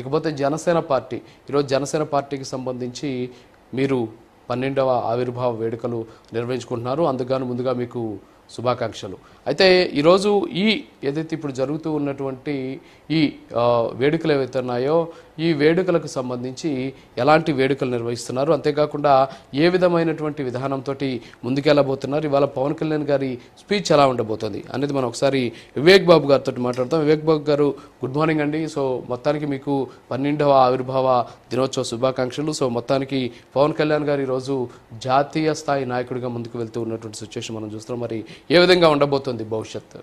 ఇకపోతే జనసేన పార్టీ ఈరోజు జనసేన పార్టీకి సంబంధించి మీరు పన్నెండవ ఆవిర్భావ వేడుకలు నిర్వహించుకుంటున్నారు. అందుకని ముందుగా మీకు శుభాకాంక్షలు. అయితే ఈరోజు ఈ ఏదైతే ఇప్పుడు జరుగుతూ ఉన్నటువంటి ఈ వేడుకలు ఏవైతే ఉన్నాయో ఈ వేడుకలకు సంబంధించి ఎలాంటి వేడుకలు నిర్వహిస్తున్నారు? అంతేకాకుండా ఏ విధమైనటువంటి విధానంతో ముందుకెళ్ళబోతున్నారు? ఇవాళ పవన్ కళ్యాణ్ గారి స్పీచ్ ఎలా ఉండబోతుంది? అనేది మనం ఒకసారి వివేక్ బాబు గారితో మాట్లాడతాం వివేక్ బాబు గారు గుడ్ మార్నింగ్ అండి. సో మొత్తానికి మీకు పన్నెండవ ఆవిర్భావ దినోత్సవ శుభాకాంక్షలు. సో మొత్తానికి పవన్ కళ్యాణ్ గారు ఈరోజు జాతీయ స్థాయి నాయకుడిగా ముందుకు వెళ్తూ ఉన్నటువంటి సిచ్యువేషన్ మనం చూస్తున్నాం. మరి ఏ విధంగా ఉండబోతుంది భవిష్యత్తు?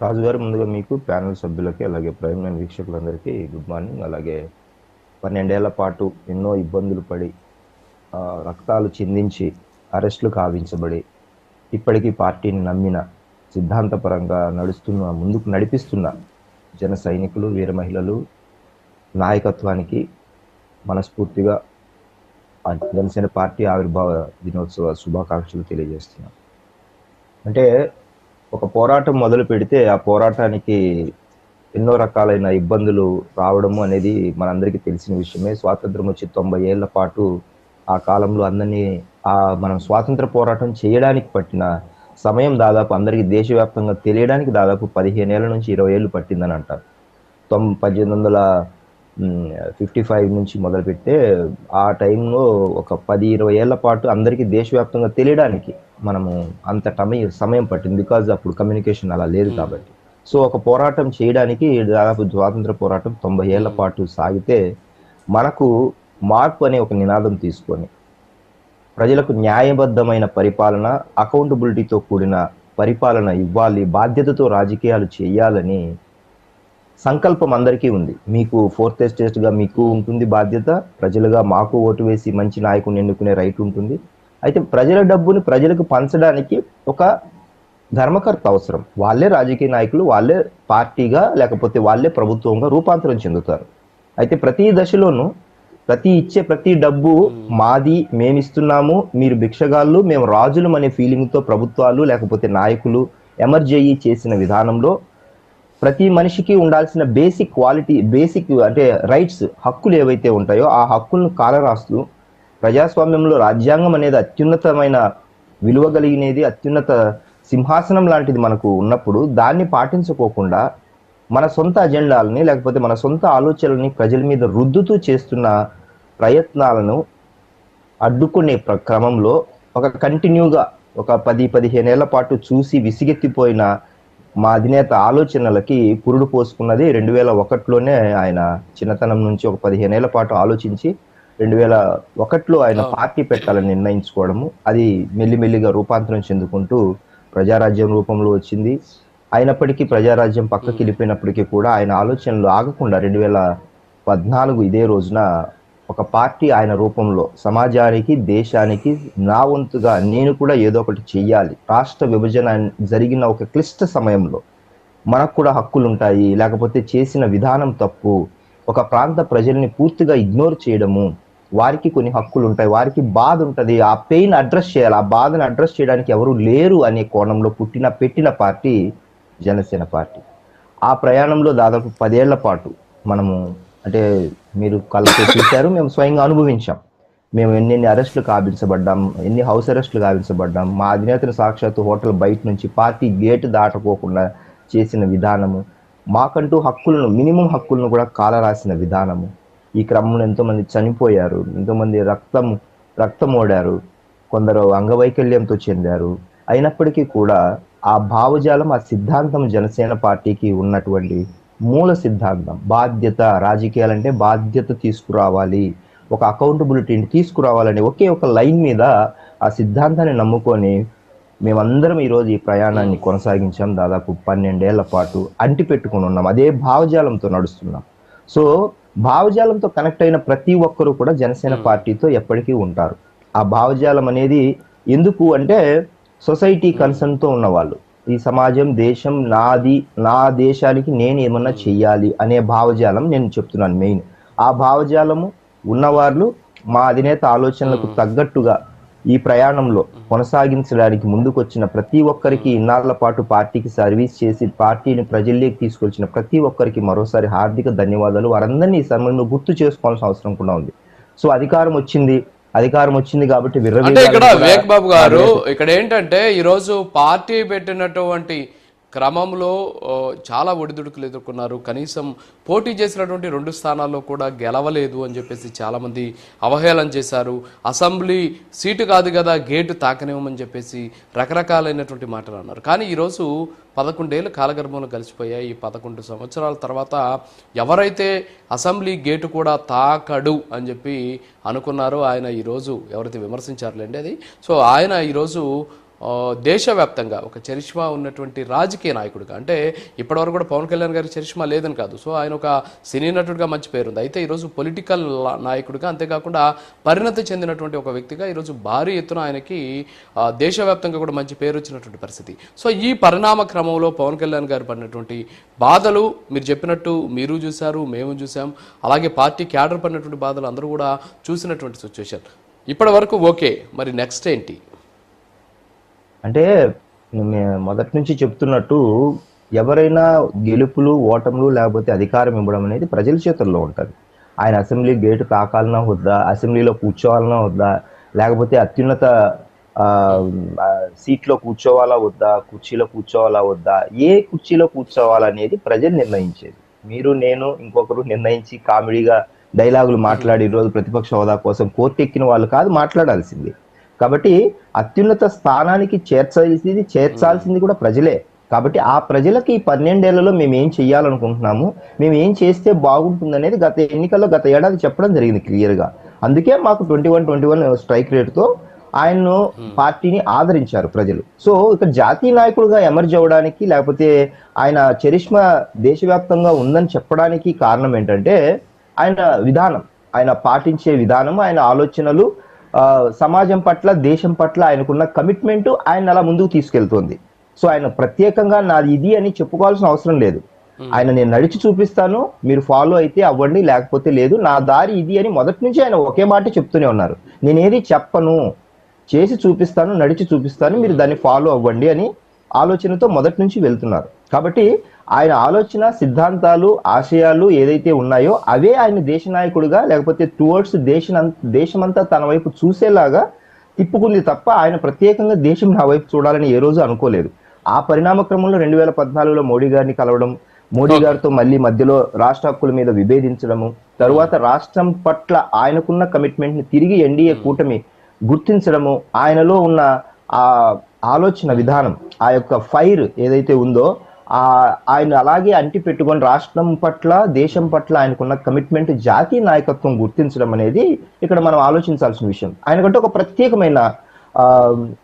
రాజుగారు ముందుగా మీకు ప్యానల్ సభ్యులకి అలాగే ప్రైమ్ లైన్ వీక్షకులందరికీ గుడ్ మార్నింగ్. అలాగే పన్నెండేళ్ళ పాటు ఎన్నో ఇబ్బందులు పడి రక్తాలు చిందించి అరెస్టులు కావించబడి ఇప్పటికీ పార్టీని నమ్మిన సిద్ధాంతపరంగా నడుస్తున్న ముందుకు నడిపిస్తున్న జన సైనికులు వీర మహిళలు నాయకత్వానికి మనస్ఫూర్తిగా జనసేన పార్టీ ఆవిర్భావ దినోత్సవ శుభాకాంక్షలు తెలియజేస్తున్నాం. అంటే ఒక పోరాటం మొదలు పెడితే ఆ పోరాటానికి ఎన్నో రకాలైన ఇబ్బందులు రావడము అనేది మనందరికీ తెలిసిన విషయమే. స్వాతంత్రం వచ్చి తొంభై ఏళ్ళ పాటు ఆ కాలంలో అందరినీ ఆ మనం స్వాతంత్ర పోరాటం చేయడానికి పట్టిన సమయం దాదాపు అందరికీ దేశవ్యాప్తంగా తెలియడానికి దాదాపు పదిహేను ఏళ్ళ నుంచి ఇరవై ఏళ్ళు పట్టిందని అంటారు. తొం పద్దెనిమిది వందల ఫిఫ్టీ ఫైవ్ నుంచి మొదలుపెడితే ఆ టైంలో ఒక పది ఇరవై ఏళ్ళ పాటు అందరికీ దేశవ్యాప్తంగా తెలియడానికి మనము అంత టమయ సమయం పట్టింది. బికాజ్ అప్పుడు కమ్యూనికేషన్ అలా లేదు కాబట్టి. సో ఒక పోరాటం చేయడానికి దాదాపు స్వాతంత్ర పోరాటం తొంభై ఏళ్ళ పాటు సాగితే మనకు మార్పు అనే ఒక నినాదం తీసుకొని ప్రజలకు న్యాయబద్ధమైన పరిపాలన అకౌంటబిలిటీతో కూడిన పరిపాలన ఇవ్వాలి బాధ్యతతో రాజకీయాలు చేయాలని సంకల్పం అందరికీ ఉంది. మీకు ఫోర్త్ ఎస్టేట్గా మీకు ఉంటుంది బాధ్యత. ప్రజలుగా మాకు ఓటు వేసి మంచి నాయకుని ఎన్నుకునే రైట్ ఉంటుంది. అయితే ప్రజల డబ్బుని ప్రజలకు పంచడానికి ఒక ధర్మకర్త అవసరం. వాళ్ళే రాజకీయ నాయకులు వాళ్ళే పార్టీగా లేకపోతే వాళ్ళే ప్రభుత్వంగా రూపాంతరం చెందుతారు. అయితే ప్రతి దశలోనూ ప్రతి ఇచ్చే ప్రతి డబ్బు మాది మేమిస్తున్నాము మీరు భిక్షగాళ్ళు మేము రాజులం అనే ఫీలింగ్తో ప్రభుత్వాలు లేకపోతే నాయకులు ఎమర్జ్ చేసిన విధానంలో ప్రతి మనిషికి ఉండాల్సిన బేసిక్ క్వాలిటీ బేసిక్ అంటే రైట్స్ హక్కులు ఏవైతే ఉంటాయో ఆ హక్కులను కాలరాస్తూ ప్రజాస్వామ్యంలో రాజ్యాంగం అనేది అత్యున్నతమైన విలువ కలిగినది అత్యున్నత సింహాసనం లాంటిది మనకు ఉన్నప్పుడు దాన్ని పాటించుకోకుండా మన సొంత అజెండాలని లేకపోతే మన సొంత ఆలోచనలని ప్రజల మీద రుద్దుతూ చేస్తున్న ప్రయత్నాలను అడ్డుకునే ప్ర- క్రమంలో ఒక కంటిన్యూగా ఒక పది పదిహేను ఏళ్ళ పాటు చూసి విసిగెత్తిపోయిన మా అధినేత ఆలోచనలకి పురుడు పోసుకున్నది రెండు వేల ఒకటిలోనే ఆయన చిన్నతనం నుంచి ఒక పదిహేను ఏళ్ళ పాటు ఆలోచించి రెండు వేల ఒకటిలో ఆయన పార్టీ పెట్టాలని నిర్ణయించుకోవడము అది మెల్లిమెల్లిగా రూపాంతరం చెందుకుంటూ ప్రజారాజ్యం రూపంలో వచ్చింది. అయినప్పటికీ ప్రజారాజ్యం పక్కకి వెళ్ళిపోయినప్పటికీ కూడా ఆయన ఆలోచనలు ఆగకుండా రెండు వేల పద్నాలుగు ఇదే రోజున ఒక పార్టీ ఆయన రూపంలో సమాజానికి దేశానికి నా వంతుగా నేను కూడా ఏదో ఒకటి చెయ్యాలి. రాష్ట్ర విభజన జరిగిన ఒక క్లిష్ట సమయంలో మనకు కూడా హక్కులు ఉంటాయి లేకపోతే చేసిన విధానం తప్పు. ఒక ప్రాంత ప్రజల్ని పూర్తిగా ఇగ్నోర్ చేయడము. వారికి కొన్ని హక్కులు ఉంటాయి వారికి బాధ ఉంటుంది ఆ పెయిన్ అడ్రస్ చేయాలి ఆ బాధను అడ్రస్ చేయడానికి ఎవరు లేరు అనే కోణంలో పుట్టిన పెట్టిన పార్టీ జనసేన పార్టీ. ఆ ప్రయాణంలో దాదాపు పదేళ్ళ పాటు మనము అంటే మీరు కళ్ళతో చూశారు మేము స్వయంగా అనుభవించాం. మేము ఎన్నెన్ని అరెస్టులు కావించబడ్డాం ఎన్ని హౌస్ అరెస్టులు కావించబడ్డాం మా అధినేతను సాక్షాత్తు హోటల్ బయట నుంచి పార్టీ గేట్ దాటకోకుండా చేసిన విధానము మాకంటూ హక్కులను మినిమం హక్కులను కూడా కాలరాసిన విధానము. ఈ క్రమంలో ఎంతోమంది చనిపోయారు ఎంతోమంది రక్తం రక్తం ఓడారు కొందరు అంగవైకల్యంతో చెందారు. అయినప్పటికీ కూడా ఆ భావజాలం ఆ సిద్ధాంతం జనసేన పార్టీకి ఉన్నటువంటి మూల సిద్ధాంతం. బాధ్యత రాజకీయాలంటే బాధ్యత తీసుకురావాలి. ఒక అకౌంటబిలిటీని తీసుకురావాలని ఒకే ఒక లైన్ మీద ఆ సిద్ధాంతాన్ని నమ్ముకొని మేమందరం ఈరోజు ఈ ప్రయాణాన్ని కొనసాగించాం. దాదాపు పన్నెండేళ్ళ పాటు అంటిపెట్టుకుని ఉన్నాం. అదే భావజాలంతో నడుస్తున్నాం. సో భావజాలంతో కనెక్ట్ అయిన ప్రతి ఒక్కరూ కూడా జనసేన పార్టీతో ఎప్పటికీ ఉంటారు. ఆ భావజాలం అనేది ఎందుకు అంటే సొసైటీ కన్సర్న్తో ఉన్నవాళ్ళు. ఈ సమాజం దేశం నాది నా దేశానికి నేను ఏమన్నా చెయ్యాలి అనే భావజాలం నేను చెప్తున్నాను మెయిన్. ఆ భావజాలము ఉన్నవాళ్ళు మా అధినేత ఆలోచనలకు తగ్గట్టుగా ఈ ప్రయాణంలో కొనసాగించడానికి ముందుకొచ్చిన ప్రతి ఒక్కరికి ఇన్నాళ్ళ పాటు పార్టీకి సర్వీస్ చేసి పార్టీని ప్రజల్లోకి తీసుకొచ్చిన ప్రతి ఒక్కరికి మరోసారి హార్దిక ధన్యవాదాలు. వారందరినీ ఈ సమయంలో గుర్తు చేసుకోవాల్సిన అవసరం కూడా ఉంది. సో అధికారం వచ్చింది. అధికారం వచ్చింది కాబట్టి అంటే ఇక్కడ కూడా వివేక్ బాబు గారు ఇక్కడ ఏంటంటే ఈరోజు పార్టీ పెట్టినటువంటి క్రమంలో చాలా ఒడిదుడుకులు ఎదుర్కొన్నారు. కనీసం పోటీ చేసినటువంటి రెండు స్థానాల్లో కూడా గెలవలేదు అని చెప్పేసి చాలామంది అవహేళన చేశారు. అసెంబ్లీ సీటు కాదు కదా గేటు తాకనివ్వమని చెప్పేసి రకరకాలైనటువంటి మాటలు అన్నారు. కానీ ఈరోజు పదకొండేళ్ళు కాలగర్భంలో కలిసిపోయాయి. ఈ పదకొండు సంవత్సరాల తర్వాత ఎవరైతే అసెంబ్లీ గేటు కూడా తాకడు అని చెప్పి అనుకున్నారో ఆయన ఈరోజు ఎవరైతే విమర్శించారులేండి అది. సో ఆయన ఈరోజు దేశవ్యాప్తంగా ఒక చరిష్మా ఉన్నటువంటి రాజకీయ నాయకుడిగా అంటే ఇప్పటివరకు కూడా పవన్ కళ్యాణ్ గారి చరిష్మా లేదని కాదు. సో ఆయన ఒక సినీ నటుడిగా మంచి పేరుంది అయితే ఈరోజు పొలిటికల్ నాయకుడిగా అంతేకాకుండా పరిణతి చెందినటువంటి ఒక వ్యక్తిగా ఈరోజు భారీ ఎత్తున ఆయనకి దేశవ్యాప్తంగా కూడా మంచి పేరు వచ్చినటువంటి పరిస్థితి. సో ఈ పరిణామ క్రమంలో పవన్ కళ్యాణ్ గారు పడినటువంటి బాధలు మీరు చెప్పినట్టు మీరు చూశారు మేము చూసాం అలాగే పార్టీ క్యాడర్ పడినటువంటి బాధలు అందరూ కూడా చూసినటువంటి సిచ్యువేషన్. ఇప్పటి వరకు ఓకే. మరి నెక్స్ట్ ఏంటి? అంటే మొదటి నుంచి చెప్తున్నట్టు ఎవరైనా గెలుపులు ఓటములు లేకపోతే అధికారం ఇవ్వడం అనేది ప్రజల చేతుల్లో ఉంటుంది. ఆయన అసెంబ్లీ గేటు తాకాలన్నా వద్దా అసెంబ్లీలో కూర్చోవాలన్నా వద్దా లేకపోతే అత్యున్నత సీట్లో కూర్చోవాలా వద్దా కుర్చీలో కూర్చోవాలా వద్దా ఏ కుర్చీలో కూర్చోవాలనేది ప్రజలు నిర్ణయించేది. మీరు నేను ఇంకొకరు నిర్ణయించి కామెడీగా డైలాగులు మాట్లాడి ఈరోజు ప్రతిపక్ష హోదా కోసం కోర్టు ఎక్కిన వాళ్ళు కాదు మాట్లాడాల్సింది. కాబట్టి అత్యున్నత స్థానానికి చేర్చాల్సింది చేర్చాల్సింది కూడా ప్రజలే. కాబట్టి ఆ ప్రజలకి ఈ పన్నెండేళ్ళలో మేము ఏం చెయ్యాలనుకుంటున్నాము మేము ఏం చేస్తే బాగుంటుంది అనేది గత ఎన్నికల్లో గత ఏడాది చెప్పడం జరిగింది క్లియర్గా అందుకే మాకు twenty one twenty one strike రేట్తో ఆయన్ను పార్టీని ఆదరించారు ప్రజలు. సో ఇక్కడ జాతీయ నాయకుడుగా ఎమర్జ్ అవ్వడానికి లేకపోతే ఆయన చరిష్మా దేశవ్యాప్తంగా ఉందని చెప్పడానికి కారణం ఏంటంటే ఆయన విధానం ఆయన పాటించే విధానం ఆయన ఆలోచనలు సమాజం పట్ల దేశం పట్ల ఆయనకున్న కమిట్మెంట్ ఆయన అలా ముందుకు తీసుకెళ్తుంది. సో ఆయన ప్రత్యేకంగా నాది ఇది అని చెప్పుకోవాల్సిన అవసరం లేదు. ఆయన నేను నడిచి చూపిస్తాను మీరు ఫాలో అయితే అవ్వండి లేకపోతే లేదు నా దారి ఇది అని మొదటి నుంచి ఆయన ఒకే మాట చెప్తూనే ఉన్నారు. నేనేది చెప్పను చేసి చూపిస్తాను నడిచి చూపిస్తాను మీరు దాన్ని ఫాలో అవ్వండి అని ఆలోచనతో మొదటి నుంచి వెళ్తున్నారు. కాబట్టి ఆయన ఆలోచన సిద్ధాంతాలు ఆశయాలు ఏదైతే ఉన్నాయో అవే ఆయన దేశ నాయకుడిగా లేకపోతే టువర్డ్స్ దేశ దేశమంతా తన వైపు చూసేలాగా తిప్పుకుంది తప్ప ఆయన ప్రత్యేకంగా దేశం నా వైపు చూడాలని ఏ రోజు అనుకోలేదు. ఆ పరిణామ క్రమంలో రెండు వేల పద్నాలుగులో మోడీ గారిని కలవడం మోడీ గారితో మళ్ళీ మధ్యలో రాష్ట్ర హక్కుల మీద విభేదించడము తరువాత రాష్ట్రం పట్ల ఆయనకున్న కమిట్మెంట్ని తిరిగి ఎన్డీఏ కూటమి గుర్తించడము ఆయనలో ఉన్న ఆ ఆలోచన విధానం ఆ యొక్క ఫైర్ ఏదైతే ఉందో ఆయన అలాగే అంటి పెట్టుకొని రాష్ట్రం పట్ల దేశం పట్ల ఆయనకున్న కమిట్మెంట్ జాతీయ నాయకత్వం గుర్తించడం అనేది ఇక్కడ మనం ఆలోచించాల్సిన విషయం. ఆయనకంటే ఒక ప్రత్యేకమైన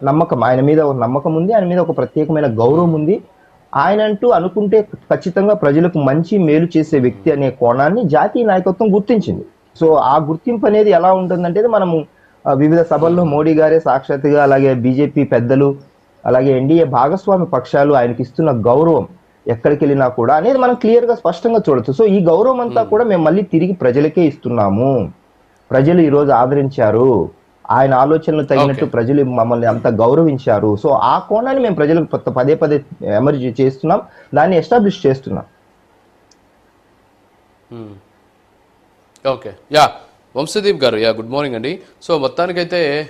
నమ్మకం ఆయన మీద ఒక నమ్మకం ఉంది ఆయన మీద ఒక ప్రత్యేకమైన గౌరవం ఉంది. ఆయన అంటూ అనుకుంటే ఖచ్చితంగా ప్రజలకు మంచి మేలు చేసే వ్యక్తి అనే కోణాన్ని జాతీయ నాయకత్వం గుర్తించింది. సో ఆ గుర్తింపు అనేది ఎలా ఉంటుందంటే మనము వివిధ సభల్లో మోడీ గారే సాక్షాత్గా అలాగే బీజేపీ పెద్దలు అలాగే ఎన్డీఏ భాగస్వామి పక్షాలు ఆయనకి ఇస్తున్న గౌరవం ఎక్కడికి వెళ్ళినా కూడా అనేది మనం క్లియర్గా స్పష్టంగా చూడొచ్చు. సో ఈ గౌరవం అంతా కూడా మేము మళ్ళీ తిరిగి ప్రజలకే ఇస్తున్నాము. ప్రజలు ఈ రోజు ఆదరించారు. ఆయన ఆలోచనలు తగినట్టు ప్రజలు మమ్మల్ని అంత గౌరవించారు. సో ఆ కోణాన్ని మేము ప్రజలకు పదే పదే ఎమర్జీ చేస్తున్నాం. దాన్ని ఎస్టాబ్లిష్ చేస్తున్నాం. ఓకే యా వంశదీప్ గారు యా గుడ్ మార్నింగ్ అండి. సో మొత్తానికైతే